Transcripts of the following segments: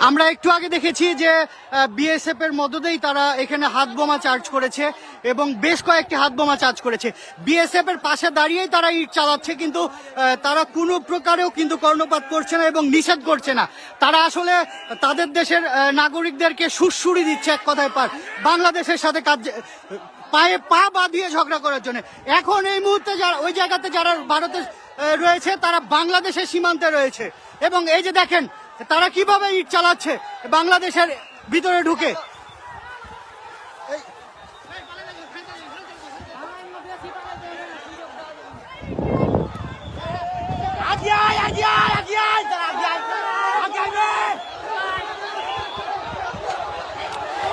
আমরা একটু আগে দেখেছি যে বিএসএফ এর মদতেই তারা এখানে হাত বোমা চার্জ করেছে এবং বেশ কয়েকটি হাত বোমা চার্জ করেছে। বিএসএফ এর পাশে দাঁড়িয়েই তারা ইট চালাচ্ছে কিন্তু তারা কোনো প্রকারেও কিন্তু কর্ণপাত করছে না এবং নিষেধ করছে না। তারা আসলে তাদের দেশের নাগরিকদেরকে সুরসুরি দিচ্ছে এক কথায় পার বাংলাদেশের সাথে কাজ, পায়ে পা বাঁধিয়ে ঝগড়া করার জন্য। এখন এই মুহূর্তে যারা ওই জায়গাতে যারা ভারতে রয়েছে, তারা বাংলাদেশের সীমান্তে রয়েছে। এবং এই যে দেখেন তারা কীভাবে ইট চালাচ্ছে? বাংলাদেশের ভিতরে ঢুকে।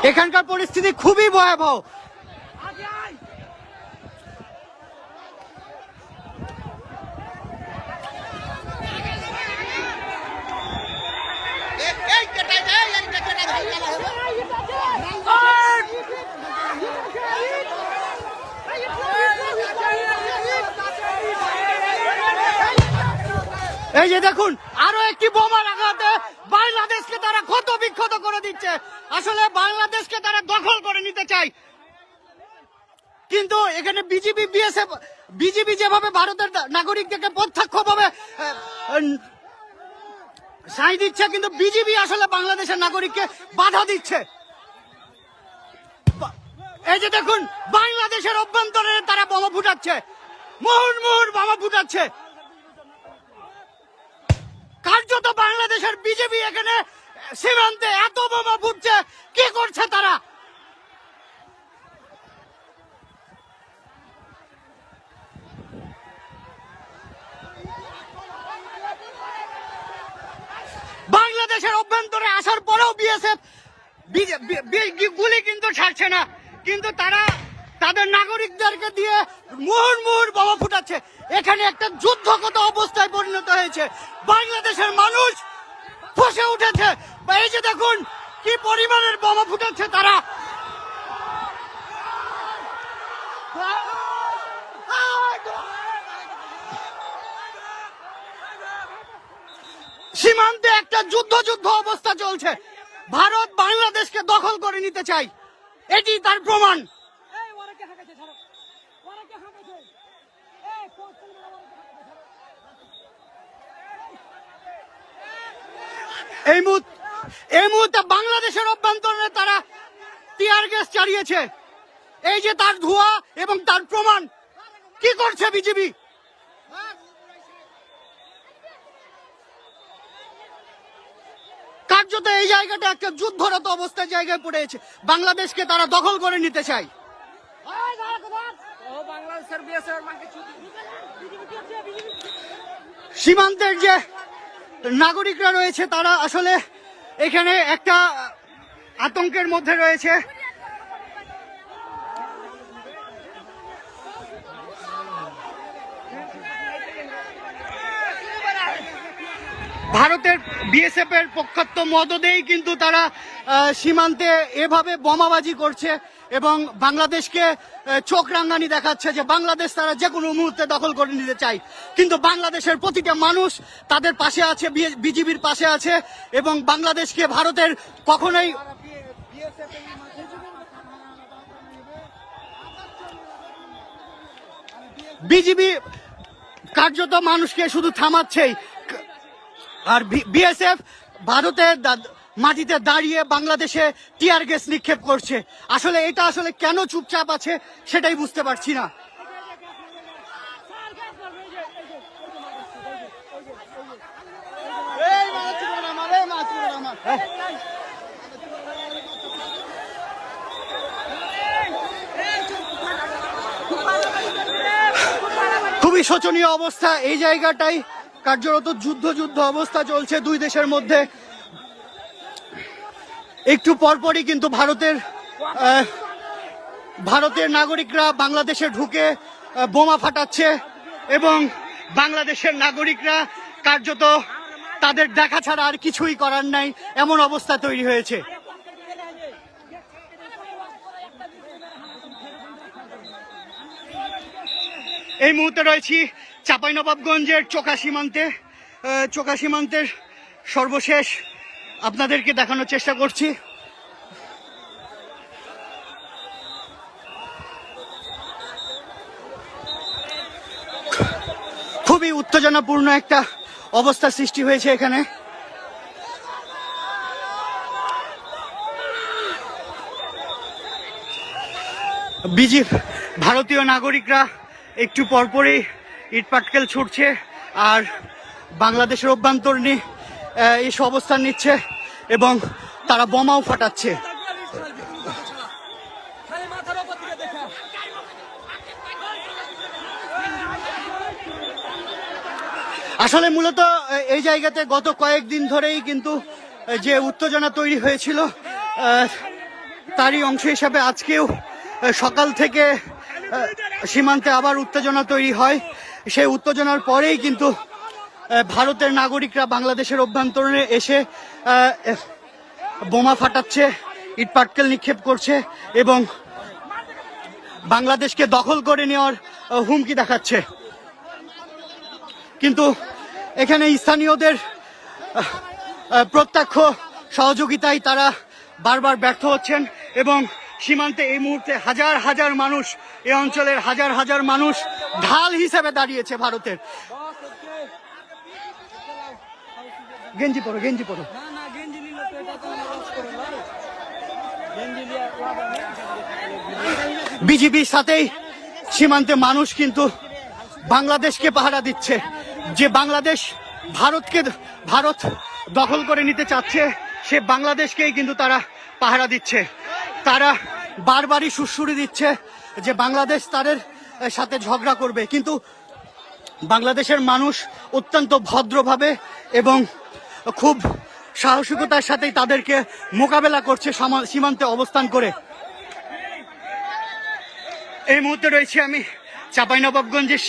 এখানকার পরিস্থিতি খুবই ভয়াবহ। এই যে দেখুন, আরও একটি বোমার আঘাতে বাংলাদেশকে তারা ক্ষত বিক্ষত করে দিচ্ছে। আসলে বাংলাদেশকে তারা দখল করে নিতে চায়। কিন্তু এখানে বিজেপি বিএসএফ বিজেপি যেভাবে ভারতের নাগরিকদেরকে প্রত্যক্ষভাবে সাই দিচ্ছে, কিন্তু বিজেপি আসলে বাংলাদেশের নাগরিককে বাধা দিচ্ছে। এই যে দেখুন, বাংলাদেশের অভ্যন্তরে তারা বোমা ফুটাচ্ছে। মুহুর মুহুর বোমা ফুটাচ্ছে। বিজেপি এখানে সীমান্তে এত বোমা ফুটছে, কি করছে তারা? বাংলাদেশের অভ্যন্তরে আসার পরেও বিএসএফ গুলি কিন্তু ছাড়ছে না। কিন্তু তারা তাদের নাগরিকদেরকে দিয়ে মুহুর মুহুর বোমা ফুটাচ্ছে। এখানে একটা যুদ্ধগত অবস্থায় পরিণত হয়েছে। বাংলাদেশের মানুষ ফসে উঠেছে। এই যে দেখুন, কি পরিমাণের বোমা ফুটাচ্ছে তারা। সীমান্তে একটা যুদ্ধ যুদ্ধ অবস্থা চলছে। ভারত বাংলাদেশকে দখল করে নিতে চাই। এটি তার প্রমাণ এই ওরা কে হাঁকাইছে ছাড়ো ওরা কে হাঁকাইছে এই কোচ তুমি ওরা কে হাঁকাইছে ছাড়ো এই মুহূর্তে এই মুহূর্তে বাংলাদেশের অভ্যন্তরে তারা টিয়ার গ্যাস চালিয়েছে। এই যে তার ধোঁয়া এবং তার প্রমাণ, কি করছে বিজেপি? কার্যত এই জায়গাটা একটা যুদ্ধরত অবস্থার জায়গায় পড়েছে বাংলাদেশকে তারা দখল করে নিতে চায়। সীমান্তের যে নাগরিকরা রয়েছে তারা আসলে এখানে একটা আতঙ্কের মধ্যে রয়েছে। ভারতের বিএসএফ এর পক্ষত্ব মদদেই কিন্তু তারা সীমান্তে এভাবে বোমাবাজি করছে এবং বাংলাদেশকে চোখ রাঙ্গানি দেখাচ্ছে যে বাংলাদেশ তারা যে কোনো মুহূর্তে দখল করে নিতে চায়। কিন্তু বাংলাদেশের প্রতিটা মানুষ তাদের পাশে আছে বিজিবির পাশে আছে এবং বাংলাদেশকে ভারতের কখনোই বিজিবি কার্যত মানুষকে শুধু থামাচ্ছেই। আর বিএসএফ ভারতের মাটিতে দাঁড়িয়ে বাংলাদেশে টিয়ার গ্যাস নিক্ষেপ করছে। আসলে এটা আসলে কেন চুপচাপ আছে সেটাই বুঝতে পারছি না। খুবই শোচনীয় অবস্থা এই জায়গাটাই। কার্যরত যুদ্ধ যুদ্ধ অবস্থা চলছে দুই দেশের মধ্যে। একটু পরপরই কিন্তু ভারতের ভারতের নাগরিকরা বাংলাদেশে ঢুকে বোমা ফাটাচ্ছে এবং বাংলাদেশের নাগরিকরা কার্যত তাদের দেখা ছাড়া আর কিছুই করার নাই, এমন অবস্থা তৈরি হয়েছে। এই মুহূর্তে রয়েছি চাঁপাইনবাবগঞ্জের চোকা সীমান্তে চোকা সীমান্তের সর্বশেষ আপনাদেরকে দেখানোর চেষ্টা করছি। খুবই উত্তেজনাপূর্ণ একটা অবস্থা সৃষ্টি হয়েছে এখানে। বিজি ভারতীয় নাগরিকরা একটু পরপরই ইট পাটকেল ছুটছে আর বাংলাদেশের অভ্যন্তরীণ আহ, এসে অবস্থান নিচ্ছে এবং তারা বোমাও ফাটাচ্ছে। আসলে মূলত এই জায়গাতে গত কয়েকদিন ধরেই কিন্তু যে উত্তেজনা তৈরি হয়েছিল তারই অংশ হিসাবে আজকেও সকাল থেকে সীমান্তে আবার উত্তেজনা তৈরি হয়। সেই উত্তেজনার পরেই কিন্তু ভারতের নাগরিকরা বাংলাদেশের অভ্যন্তরে এসে বোমা ফাটাচ্ছে, ইট পাটকেল নিক্ষেপ করছে এবং বাংলাদেশকে দখল করে নেওয়ার হুমকি দেখাচ্ছে। কিন্তু এখানে স্থানীয়দের প্রত্যক্ষ সহযোগিতায় তারা বারবার ব্যর্থ হচ্ছেন এবং সীমান্তে এই মুহূর্তে হাজার হাজার মানুষ এই অঞ্চলের হাজার হাজার মানুষ ঢাল হিসেবে দাঁড়িয়েছে ভারতের। গেঞ্জি পরো গেঞ্জি পরো। বিজিবির সাথেই সীমান্তে মানুষ কিন্তু বাংলাদেশকে পাহারা দিচ্ছে। যে বাংলাদেশ ভারতকে ভারত দখল করে নিতে চাচ্ছে সে বাংলাদেশকেই কিন্তু তারা পাহারা দিচ্ছে। তারা বারবারই সুশ্রুরি দিচ্ছে যে বাংলাদেশ তাদের সাথে ঝগড়া করবে। কিন্তু বাংলাদেশের মানুষ অত্যন্ত ভদ্রভাবে এবং খুব সাহসিকতার সাথেই তাদেরকে মোকাবেলা করছে সীমান্তে অবস্থান করে। এই মুহূর্তে রয়েছি আমি চাঁপাইনবাবগঞ্জের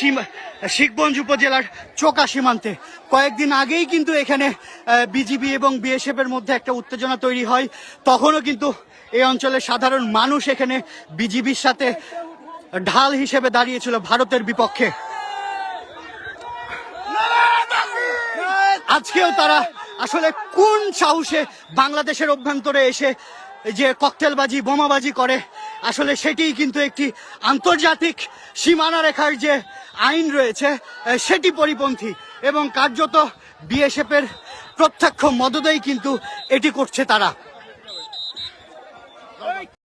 শিখগঞ্জ উপজেলার চোকা সীমান্তে। কয়েকদিন আগেই কিন্তু এখানে বিজিবি এবং বিএসএফ এর মধ্যে একটা উত্তেজনা তৈরি হয়। তখনও কিন্তু এই অঞ্চলের সাধারণ মানুষ এখানে বিজিবির সাথে ঢাল হিসেবে দাঁড়িয়েছিল ভারতের বিপক্ষে। আজকেও তারা আসলে কোন সাহসে বাংলাদেশের অভ্যন্তরে এসে যে ককটেলবাজি বোমাবাজি করে আসলে সেটি কিন্তু একটি আন্তর্জাতিক সীমানা রেখার যে আইন রয়েছে সেটি পরিপন্থী এবং কার্যত বিএসএফের প্রত্যক্ষ মদতেই কিন্তু এটি করছে তারা।